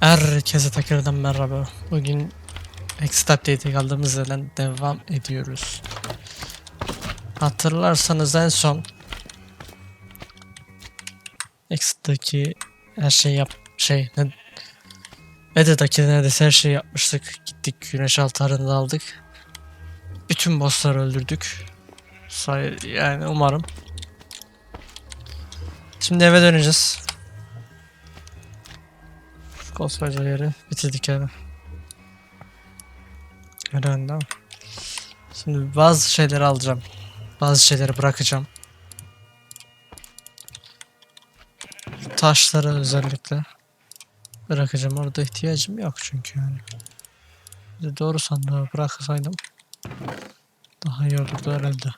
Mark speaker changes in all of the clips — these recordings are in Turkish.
Speaker 1: Herkese tekrardan merhaba. Bugün Exit Update'e kaldığımız yerden devam ediyoruz. Hatırlarsanız en son Exit'taki her şeyi yap şey ne Eda'daki neredeyse her şeyi yapmıştık. Gittik güneş altarını aldık. Bütün bossları öldürdük. Say yani umarım. Şimdi eve döneceğiz. Koskoca yeri bitirdik yani. Herhalde ama. Şimdi bazı şeyleri alacağım. Bazı şeyleri bırakacağım. Taşları özellikle bırakacağım. Orada ihtiyacım yok çünkü yani. Doğru sandığı bıraksaydım daha iyi olurdu herhalde.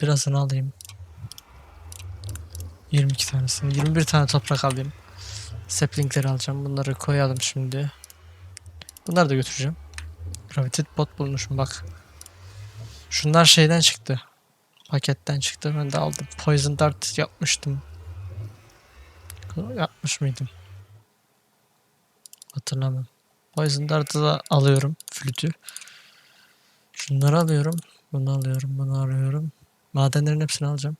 Speaker 1: Birazını alayım. 22 tanesini. 21 tane toprak alayım. Saplingleri alacağım. Bunları koyalım şimdi. Bunları da götüreceğim. Gravitate bot bulmuşum bak. Şunlar şeyden çıktı. Paketten çıktı. Ben de aldım. Poison dart yapmıştım. Yapmış mıydım? Hatırlamıyorum. Poison dart'ı da alıyorum. Flütü. Şunları alıyorum. Bunu alıyorum. Bunu alıyorum. Madenlerin hepsini alacağım.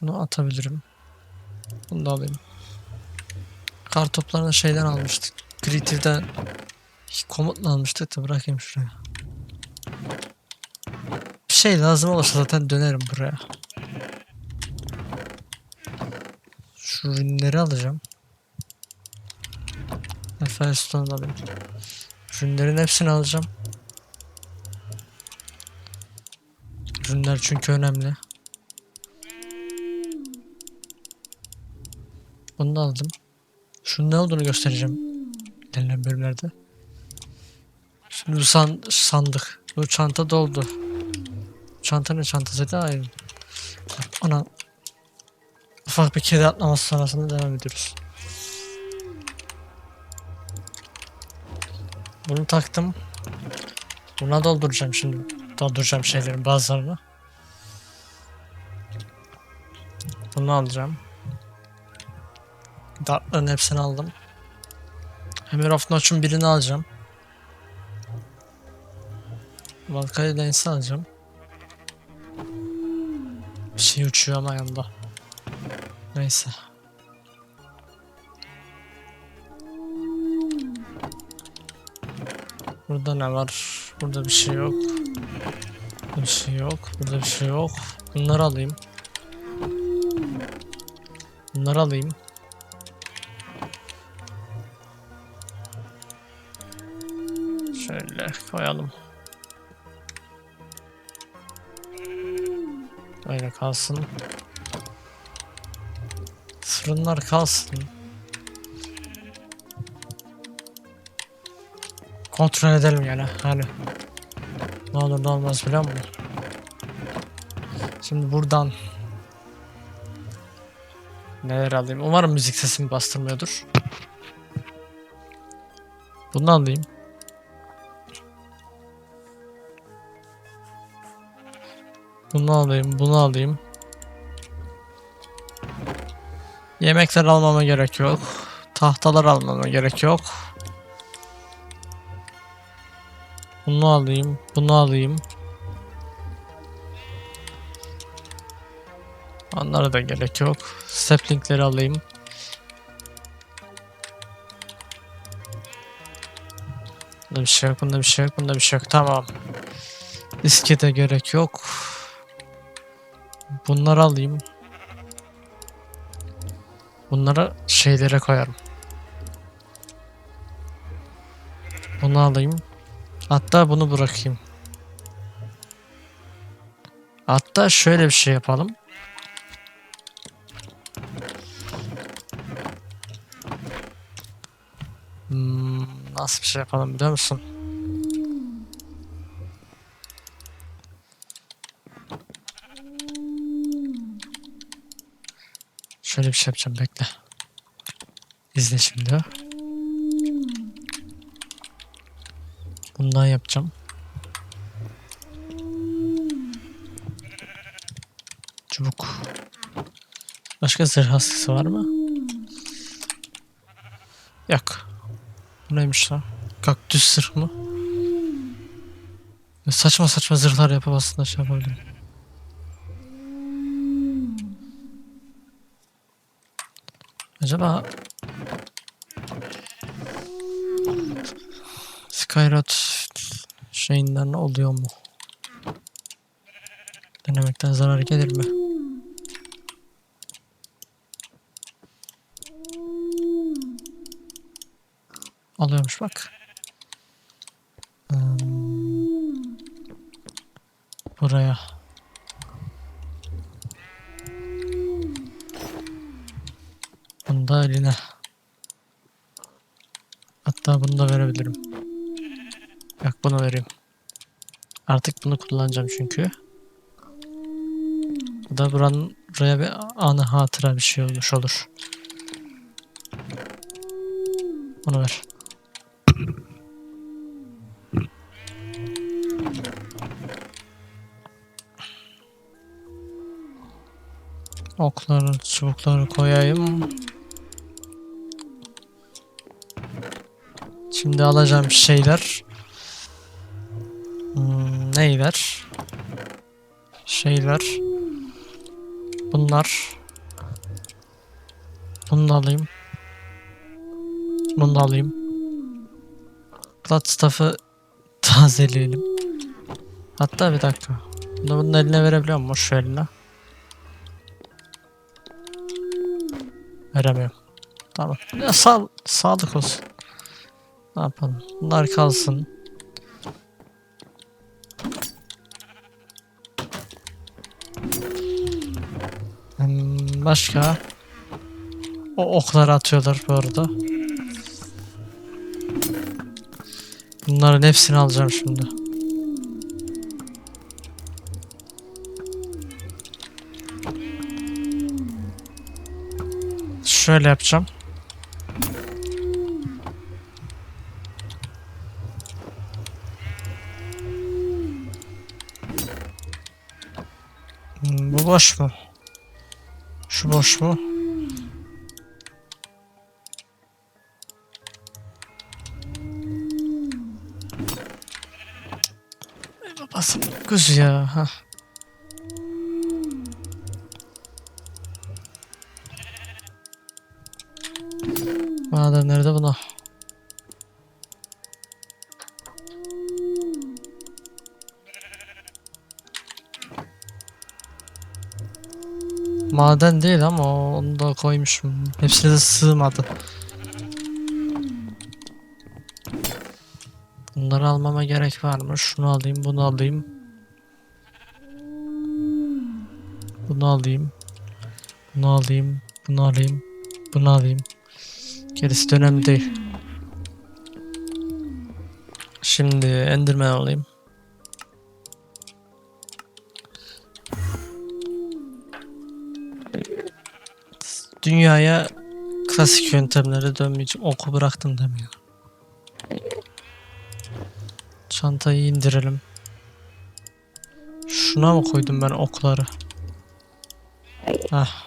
Speaker 1: Bunu atabilirim. Bunu da alayım. Kar toplarını şeyden almıştık. Creative'den komutla almıştık da bırakayım şuraya. Bir şey lazım olursa zaten dönerim buraya. Şu ürünleri alacağım. Firestone alayım. Ürünlerin hepsini alacağım. Ürünler çünkü önemli. Bunu da aldım. Şunun ne olduğunu göstereceğim. İlerleyen bölümlerde. Şimdi san sandık. Bu çanta doldu. Çanta ne çantasıydı? Hayır. Ana. Ufak bir kedi atlaması sonrasında devam ediyoruz. Bunu taktım. Buna dolduracağım şimdi. Dolduracağım şeylerin bazılarını. Bunu alacağım. Dartların hepsini aldım. Hammer of Notch'un birini alacağım. Valkyrie Lance'i alacağım. Bir şey uçuyor ama yanında. Neyse. Burada ne var? Burada bir şey yok. Bir şey yok. Burada bir şey yok. Bunları alayım. Bunları alayım. Koyalım. Böyle kalsın. Fırınlar kalsın. Kontrol edelim yani hani. Ne olur ne olmaz biliyor musun? Şimdi buradan Neler alayım? Umarım müzik sesimi bastırmıyordur. Bunu alayım. Bunu alayım, bunu alayım. Yemekler almama gerek yok. Tahtalar almama gerek yok. Bunu alayım, bunu alayım. Onlara da gerek yok. Saplingleri alayım. Bunda bir şey yok, bunda bir şey yok, bunda bir şey yok. Tamam. İske de gerek yok. Bunları alayım. Bunları şeylere koyarım. Bunu alayım. Hatta bunu bırakayım. Hatta şöyle bir şey yapalım. Hmm, nasıl bir şey yapalım biliyor musun? Şöyle bir şey yapacağım bekle. İzle şimdi. Bundan yapacağım. Çubuk. Başka zırh askısı var mı? Yok. Bu neymiş lan? Kaktüs zırh mı? Saçma saçma zırhlar yapıp aslında şey yapabilirim. Acaba Skyrot şeyinden oluyor mu? Denemekten zarar gelir mi? Alıyormuş bak. Hmm. Buraya. Bunu da eline. Hatta bunu da verebilirim. Yok bunu vereyim. Artık bunu kullanacağım çünkü. Bu da buranın buraya bir anı hatıra bir şey olmuş olur. Bunu ver. Okları, çubukları koyayım. Şimdi alacağım şeyler. Hmm, neyler? Şeyler. Bunlar. Bunu da alayım. Bunu da alayım. Blood stuff'ı tazeleyelim. Hatta bir dakika. Bunu bunun eline verebiliyor muyum? Şu eline. Veremiyorum. Tamam. Ya sağ, sağlık olsun. Ne yapalım? Bunlar kalsın. Hmm, başka? O okları atıyorlar bu arada. Bunların hepsini alacağım şimdi. Şöyle yapacağım. Bu boş mu? Şu boş mu? Babası kız ya. Ha. Maden değil ama onu da koymuşum. Hepsine de sığmadı. Bunları almama gerek var mı? Şunu alayım, bunu alayım. Bunu alayım. Bunu alayım, bunu alayım, bunu alayım. Gerisi önemli değil. Şimdi Enderman alayım. Dünyaya klasik yöntemlere dönmeyeceğim. Oku bıraktım demiyor. Çantayı indirelim. Şuna mı koydum ben okları? Hah.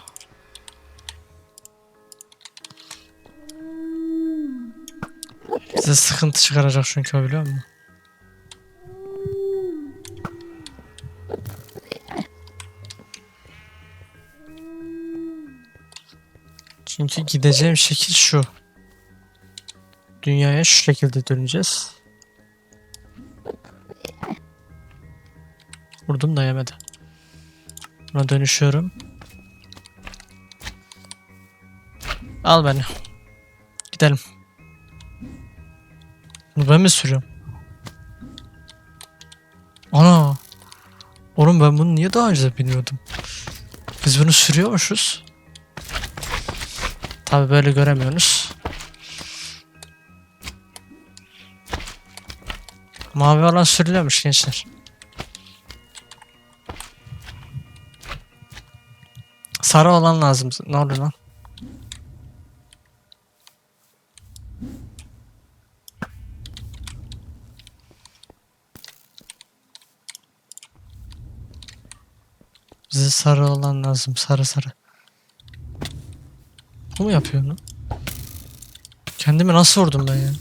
Speaker 1: Bize sıkıntı çıkaracak çünkü biliyor musun? Çünkü gideceğim şekil şu. Dünyaya şu şekilde döneceğiz. Vurdum da yemedi. Buna dönüşüyorum. Al beni. Gidelim. Bunu ben mi sürüyorum? Ana. Oğlum ben bunu niye daha önce bilmiyordum? Biz bunu sürüyormuşuz. Tabi böyle göremiyorsunuz. Mavi olan sürülüyormuş gençler. Sarı olan lazım. Ne oluyor lan? Bize sarı olan lazım. Sarı sarı. Bu mu yapıyor onu? Kendimi nasıl vurdum ben ya?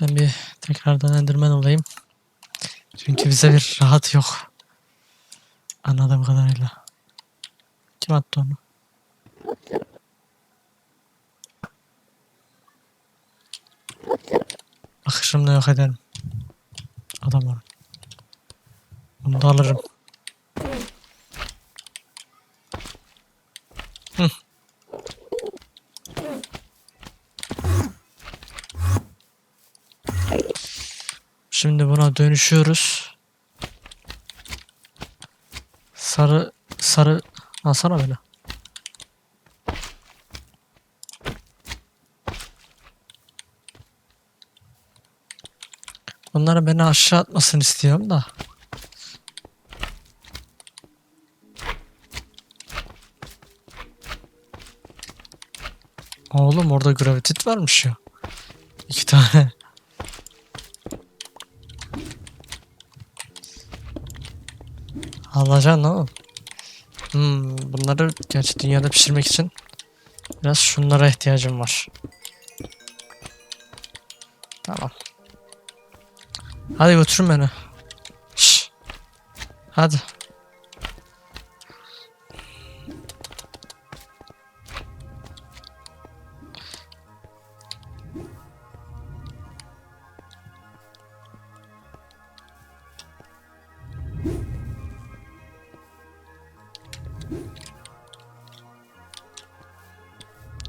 Speaker 1: Ben bir tekrardan endirmen olayım. Çünkü bize bir rahat yok. Anladığım kadarıyla. Kim attı onu? Akışımda yok ederim. Adam var. Bunu da alırım. Şimdi buna dönüşüyoruz. Sarı sarı alsana beni. Onları beni aşağı atmasını istiyorum da. Oğlum orada gravitit varmış ya. İki tane. Alacaksın oğlum. Hmm, bunları gerçi dünyada pişirmek için biraz şunlara ihtiyacım var. Tamam. Hadi götürün beni. Şş. Hadi.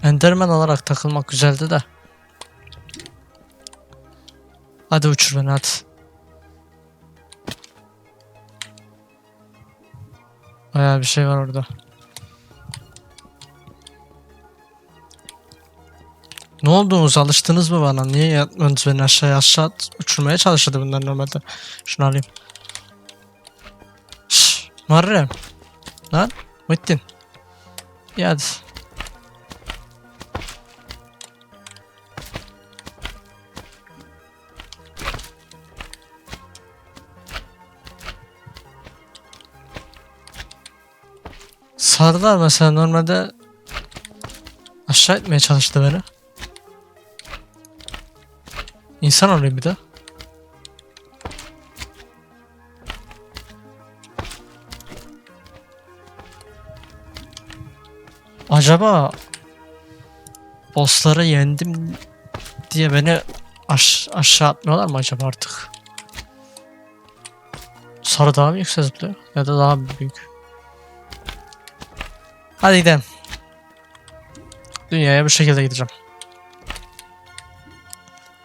Speaker 1: Enderman olarak takılmak güzeldi de. Hadi uçur beni hadi. Bayağı bir şey var orada. Ne oldunuz? Alıştınız mı bana? Niye yapmıyorsunuz beni aşağıya aşağı uçurmaya çalışırdı bunlar normalde. Şunu alayım. Şşş. Muharrem. Lan. Muhittin. İyi hadi. Sarılar mesela normalde aşağı etmeye çalıştı beni. İnsan olayım bir de. Acaba bossları yendim diye beni aş aşağı atmıyorlar mı acaba artık? Sarı daha mı yüksek zıplıyor? Ya da daha büyük? Hadi gidelim. Dünyaya bu şekilde gideceğim.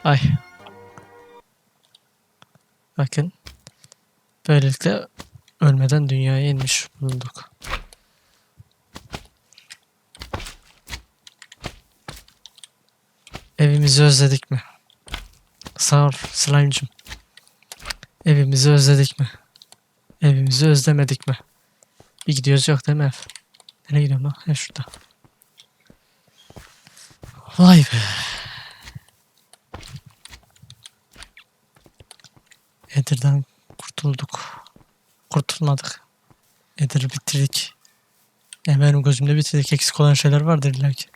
Speaker 1: Ay. Bakın. Böylelikle ölmeden dünyaya inmiş bulunduk. Evimizi özledik mi? Sağ ol slime'cım. Evimizi özledik mi? Evimizi özlemedik mi? Bir gidiyoruz yok değil mi ev? Nereye gidiyorum lan? He şurada. Vay be. Edir'den kurtulduk. Kurtulmadık. Edir'i bitirdik. Yani benim gözümde bitirdik. Eksik olan şeyler vardır illa ki.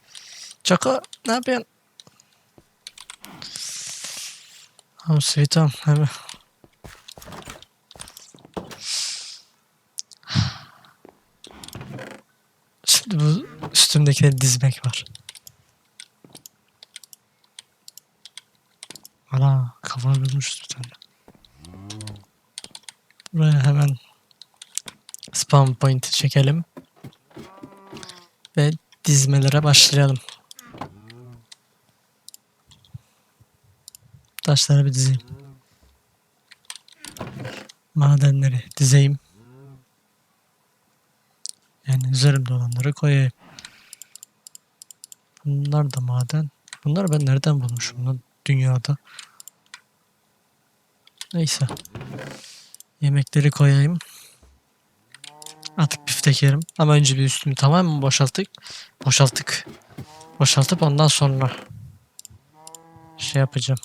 Speaker 1: Çako ne yapıyorsun? Tamam Sweetom hemen. Şimdi bu üstümdekileri dizmek var. Ana kafana vurmuşuz bir tane. Buraya hemen spawn point'i çekelim. Ve dizmelere başlayalım. Taşları bir dizeyim. Madenleri dizeyim. Yani üzerimde olanları koyayım. Bunlar da maden. Bunları ben nereden bulmuşum lan dünyada? Neyse. Yemekleri koyayım. Artık biftek yerim. Ama önce bir üstümü tamamen boşalttık. Boşalttık. Boşaltıp ondan sonra şey yapacağım.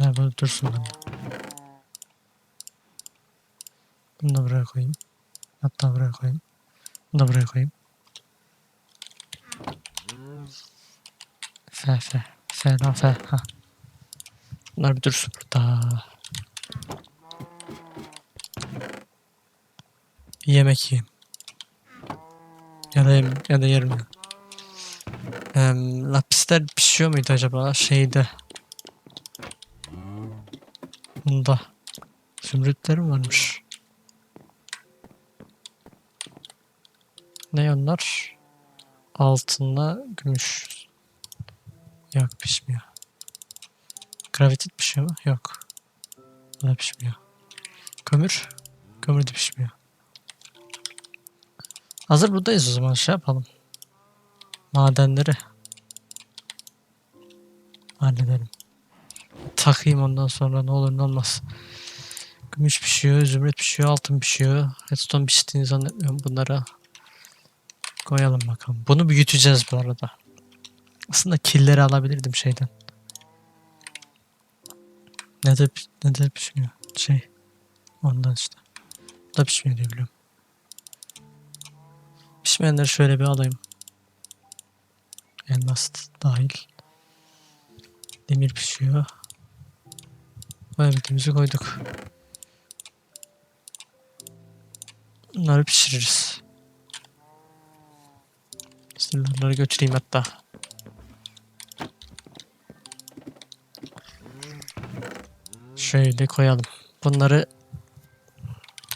Speaker 1: Ha bu dursun bende. Bunu da buraya koyayım. Hatta buraya koyayım. Bunu da buraya koyayım. F F. F lan F. Ha. Bunlar bir dursun burada. Bir yemek yiyeyim. Ya da ya da yerim ya. Em, lapisler pişiyor muydu acaba şeyde? Bunda. Zümrütlerim varmış. Ne onlar? Altınla gümüş. Yok pişmiyor. Gravitit pişiyor mu? Yok. Bu da pişmiyor. Kömür. Kömür de pişmiyor. Hazır buradayız o zaman şey yapalım. Madenleri. Halledelim. Takayım ondan sonra ne olur ne olmaz. Gümüş pişiyor, zümrüt pişiyor, altın pişiyor. Redstone piştiğini zannetmiyorum bunlara. Koyalım bakalım. Bunu büyüteceğiz bu arada. Aslında killeri alabilirdim şeyden. Ne de ne de pişmiyor. Şey. Ondan işte. Bu da pişmiyor diye biliyorum. Pişmeyenleri şöyle bir alayım. Elmas dahil. Demir pişiyor. Koyabildiğimizi koyduk. Bunları pişiririz. Silahları götüreyim hatta. Şöyle koyalım. Bunları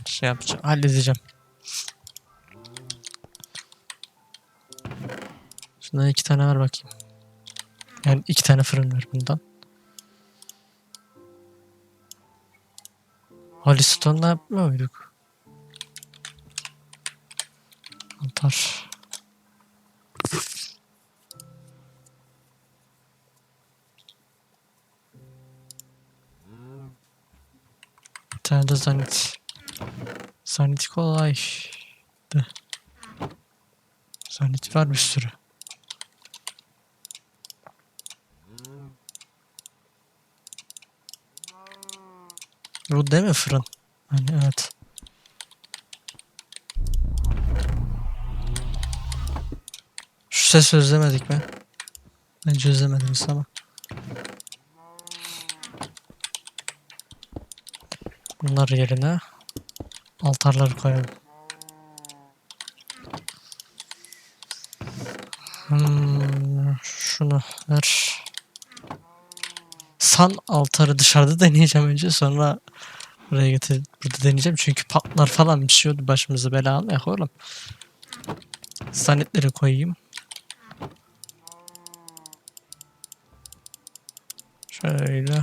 Speaker 1: şey yapacağım, halledeceğim. Şundan iki tane ver bakayım. Yani iki tane fırın ver bundan. Holistone'la yapmıyor muyduk? Altar. Bir tane de zanit. Zanit kolay. De. Zanit var bir sürü. Bu değil mi fırın? Hani evet. Şu ses özlemedik mi? Bence özlemediniz ama. Bunlar yerine altarları koyalım. Hmm, şunu ver. San altarı dışarıda deneyeceğim önce sonra buraya getir burada deneyeceğim çünkü patlar falan bir şey oldu başımıza bela almayak oğlum. Sanetleri koyayım. Şöyle.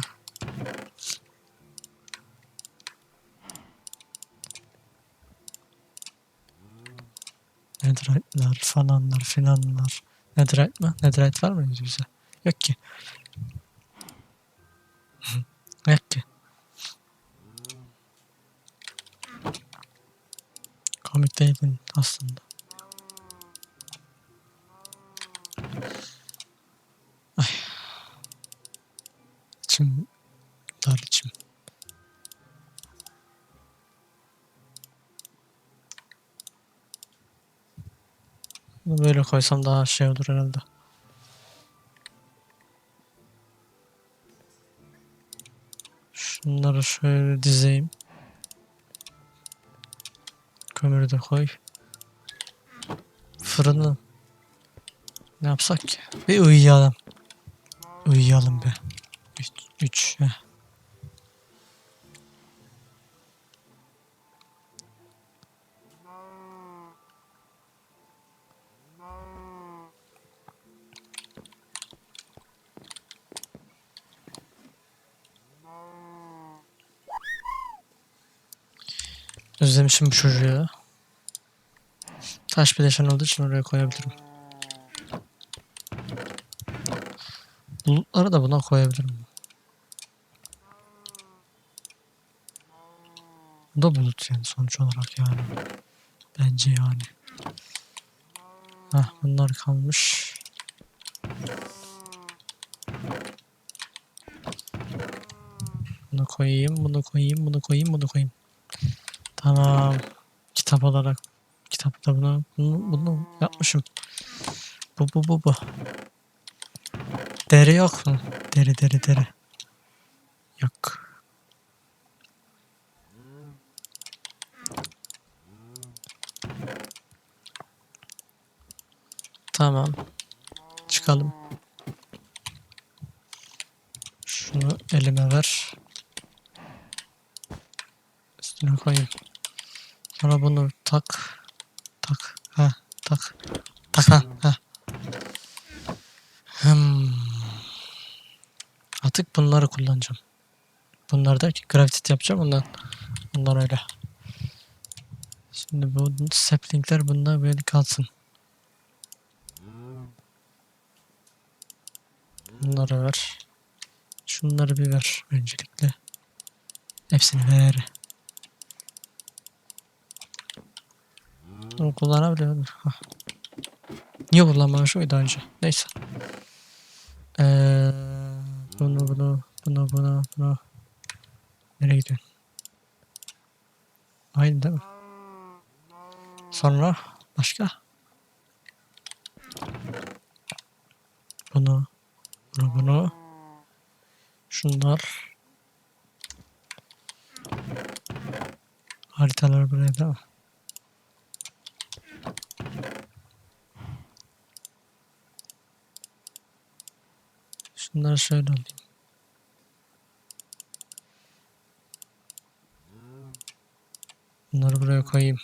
Speaker 1: Netherite'lar falanlar filanlar. Netherite mi? Netherite var mı bize? Yok ki. Yok ki. Değildin aslında. Ay. İçim dar içim. Böyle koysam daha şey olur herhalde. Şunları şöyle dizeyim. Kömürü de koy. Fırını ne yapsak ki? Bir uyuyalım. Uyuyalım be. Üç. üç. heh. Özlemişim bu çocuğu. Taş bileşen olduğu için oraya koyabilirim. Bulutları da buna koyabilirim. Bu da bulut yani sonuç olarak yani. Bence yani. Hah bunlar kalmış. Bunu koyayım, bunu koyayım, bunu koyayım, bunu koyayım. Tamam. Kitap olarak. Kitapta bunu, bunu, bunu yapmışım. Bu, bu, bu, bu. Deri yok mu? Deri, deri, deri. Yok. Tamam. Çıkalım. Şunu elime ver. Üstüne koyayım. Sonra bunu tak. Tak. Ha, tak. Tak ha. ha. Hmm. Artık bunları kullanacağım. Bunlar da ki gravitate yapacağım ondan. Ondan öyle. Şimdi bu saplingler bunda böyle kalsın. Bunları ver. Şunları bir ver öncelikle. Hepsini ver. Bunu kullanabiliyor muyum? Hah. Niye kullanmamışım ki daha önce? Neyse. Ee, bunu bunu bunu bunu bunu Nereye gidiyorsun? Aynı değil mi? Sonra başka? Bunu bunu bunu Şunlar Haritalar buraya değil mi? Şunları şöyle alayım. Bunları buraya koyayım.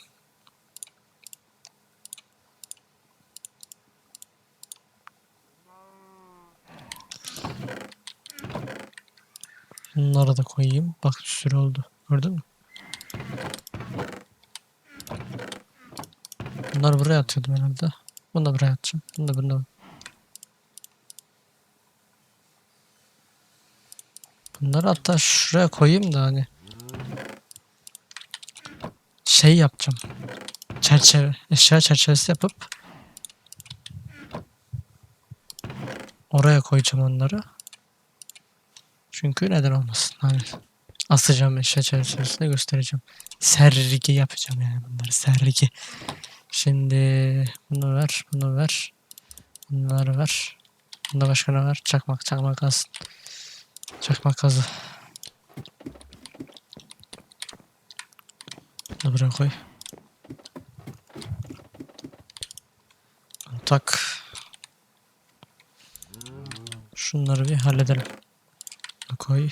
Speaker 1: Bunları da koyayım. Bak bir sürü oldu. Gördün mü? Bunları buraya atıyordum herhalde. Bunu da buraya atacağım. Bunu da bunu Bunları hatta şuraya koyayım da hani. Şey yapacağım. Çerçeve. Eşya çerçevesi yapıp oraya koyacağım onları. Çünkü neden olmasın? Hani asacağım eşya çerçevesinde göstereceğim. Sergi yapacağım yani bunları. Sergi. Şimdi bunu ver, bunu ver. Bunları ver. Bunda başka ne var? Çakmak, çakmak kalsın. Çakmak kazı. Bunu buraya koy. Tak. Şunları bir halledelim. Koy.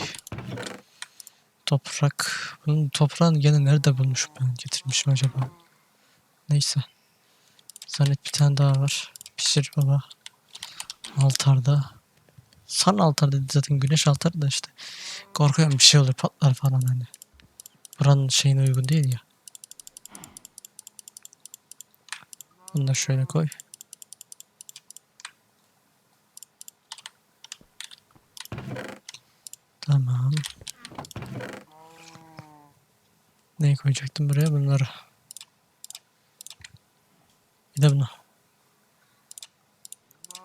Speaker 1: Toprak. Bunun toprağını gene nerede bulmuş ben getirmişim acaba? Neyse. Zannet bir tane daha var. Pişir baba. Altarda. San altar dedi zaten güneş altarı da işte. Korkuyorum bir şey olur patlar falan hani. Buranın şeyine uygun değil ya. Bunu da şöyle koy. Tamam. Neyi koyacaktım buraya? Bunları. Bir de bunu.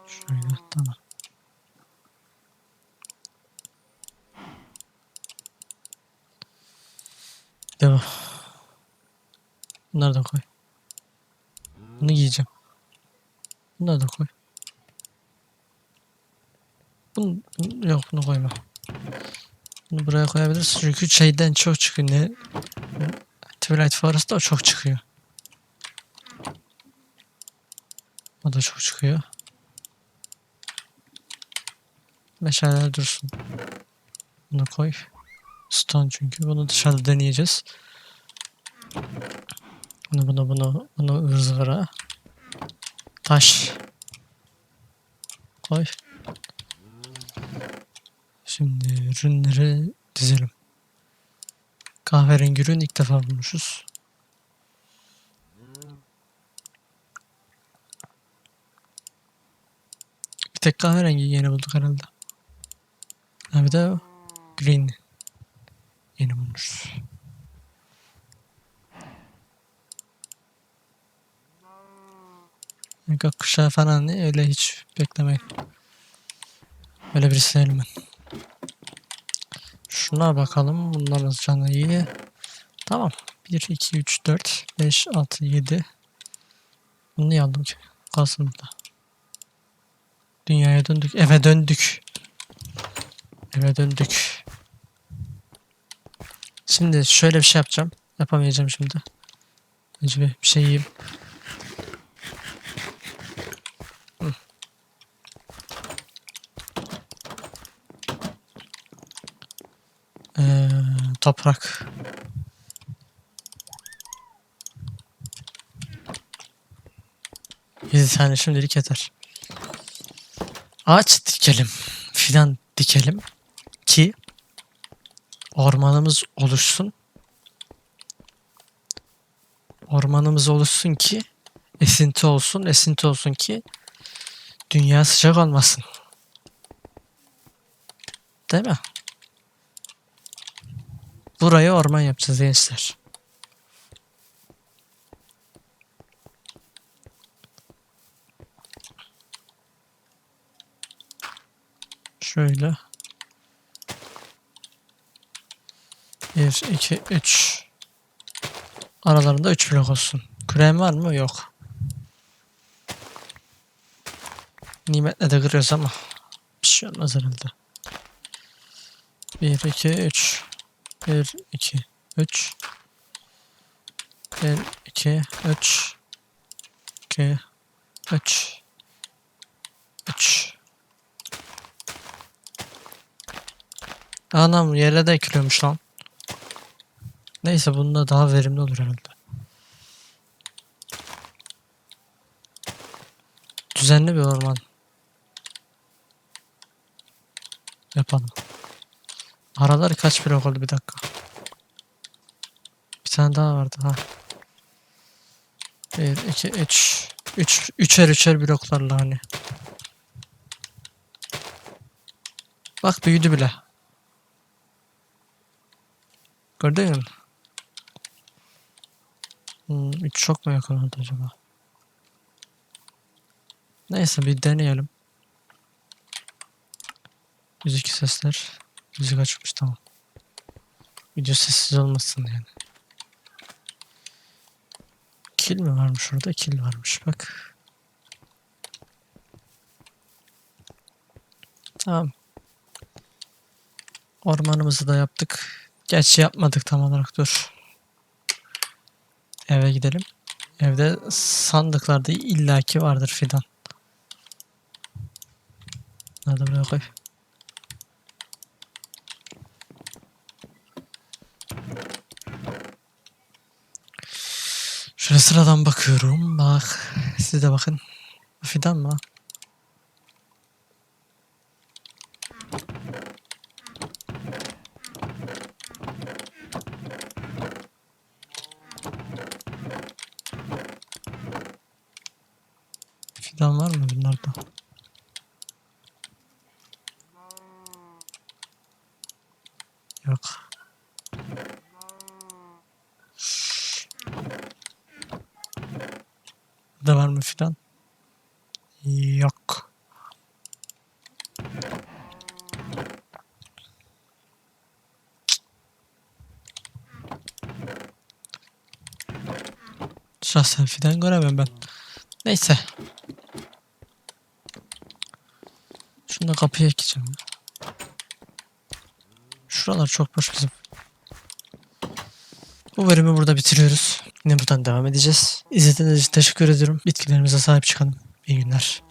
Speaker 1: Şöyle tamam. Devam. Bunları da koy. Bunu giyeceğim. Bunları da koy. Bunu, yok bunu koyma. Bunu buraya koyabilirsin çünkü şeyden çok çıkıyor. Ne? Twilight Forest'ta çok çıkıyor. O da çok çıkıyor. Meşaleler dursun. Bunu koy. Stone çünkü. Bunu dışarıda deneyeceğiz. Bunu bunu bunu bunu ıvır zıvıra. Taş. Koy. Şimdi ürünleri dizelim. Kahverengi ürün ilk defa bulmuşuz. Bir tek kahverengi yeni bulduk herhalde. Ha bir de green yeni bulmuşuz. Gökkuşağı falan öyle hiç beklemeyin. Öyle birisi değilim ben. Şuna bakalım. Bunların canı iyi. Tamam. 1, 2, 3, 4, 5, 6, 7. Bunu niye aldım ki? Kalsın burada. Dünyaya döndük. Eve döndük. Eve döndük. Şimdi şöyle bir şey yapacağım. Yapamayacağım şimdi. Önce bir şey yiyeyim. Toprak. Yedi tane şimdilik yeter. Ağaç dikelim. Fidan dikelim. Ki ormanımız oluşsun. Ormanımız oluşsun ki esinti olsun. Esinti olsun ki dünya sıcak olmasın. Değil mi? Burayı orman yapacağız gençler. Şöyle. 1, 2, 3. Aralarında 3 blok olsun. Krem var mı? Yok. Nimetle de kırıyoruz ama bir şey olmaz herhalde. 1, 2, 3. 1, 2, 3. 1, 2, 3. 2, 3. 3. Anam yere de ekiliyormuş lan. Neyse bunda daha verimli olur herhalde. Düzenli bir orman. Yapalım. Aralar kaç blok oldu bir dakika. Bir tane daha vardı ha. 1, 2, 3. 3 üçer üçer bloklarla hani. Bak büyüdü bile. Gördün mü? Hmm, üç çok mu oldu acaba? Neyse bir deneyelim. Müzik sesler. Müzik açmış tamam. Video sessiz olmasın yani. Kil mi varmış orada? Kil varmış bak. Tamam. Ormanımızı da yaptık. Gerçi yapmadık tam olarak dur. Eve gidelim. Evde sandıklarda illaki vardır fidan. Nerede buraya. Sıradan bakıyorum. Bak. Siz de bakın. Fidan mı? Fidan var mı bunlarda? Yok. Burada var mı fidan? Yok. Şahsen fidan göremem ben. Neyse. Şunu da kapıya ekeceğim. Şuralar çok boş bizim. Bu bölümü burada bitiriyoruz. Yine buradan devam edeceğiz. İzlediğiniz için teşekkür ediyorum. Bitkilerimize sahip çıkalım. İyi günler.